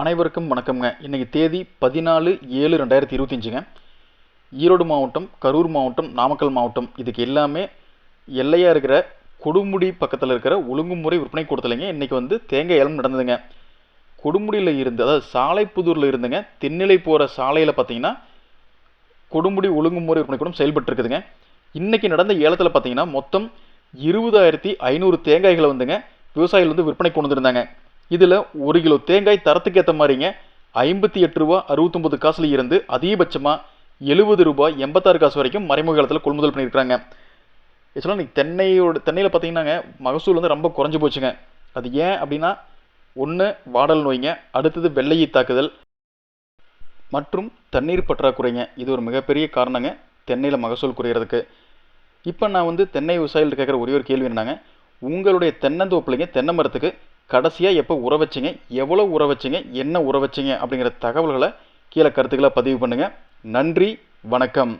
அனைவருக்கும் வணக்கம்ங்க. இன்றைக்கி தேதி பதினாலு ஏழு ரெண்டாயிரத்தி இருபத்தஞ்சுங்க. ஈரோடு மாவட்டம் கரூர் மாவட்டம் நாமக்கல் மாவட்டம் இதுக்கு எல்லாமே எல்லையாக இருக்கிற கொடுமுடி பக்கத்தில் இருக்கிற ஒழுங்குமுறை விற்பனை கூடத்துலைங்க இன்றைக்கி வந்து தேங்காய் ஏலம் நடந்ததுங்க. கொடுமுடியில் இருந்து அதாவது சாலைப்புதூரில் இருந்துங்க தென்னிலை போகிற சாலையில் பார்த்தீங்கன்னா கொடுமுடி ஒழுங்குமுறை விற்பனை கூடம் செயல்பட்டு இருக்குதுங்க இன்றைக்கி நடந்த ஏலத்தில் பார்த்தீங்கன்னா மொத்தம் இருபதாயிரத்தி ஐநூறு தேங்காய்களை வந்துங்க விவசாயிகள் வந்து விற்பனை கொண்டு வந்திருந்தாங்க. இதில் ஒரு கிலோ தேங்காய் தரத்துக்கு ஏற்ற மாதிரிங்க. ஐம்பத்தி எட்டு ரூபா அறுபத்தொம்பது காசுல இருந்து அதிகபட்சமாக எழுபது ரூபாய் எண்பத்தாறு காசு வரைக்கும் மறைமுக காலத்தில் கொள்முதல் பண்ணியிருக்காங்க ஆக்சுவலாக இன்னைக்கு தென்னையோட தென்னையில் பார்த்தீங்கன்னாங்க மகசூல் வந்து ரொம்ப குறைஞ்சி போச்சுங்க. அது ஏன் அப்படின்னா ஒன்று வாடல் நோய்ங்க அடுத்தது வெள்ளையை தாக்குதல் மற்றும் தண்ணீர் பற்றாக்குறைங்க. இது ஒரு மிகப்பெரிய காரணங்க தென்னையில் மகசூல் குறையிறதுக்கு. இப்போ நான் வந்து தென்னை விவசாயிகள் கேட்குற ஒரே ஒரு கேள்வி என்னன்னாங்க உங்களுடைய தென்னந்தோப்புலைங்க தென்னை மரத்துக்கு கடைசியாக எப்போ உற வச்சிங்க? எவ்வளோ உற வச்சிங்க? என்ன உற வச்சிங்க? அப்படிங்கிற தகவல்களை கீழே கருத்துக்களை பதிவு பண்ணுங்கள் நன்றி வணக்கம்.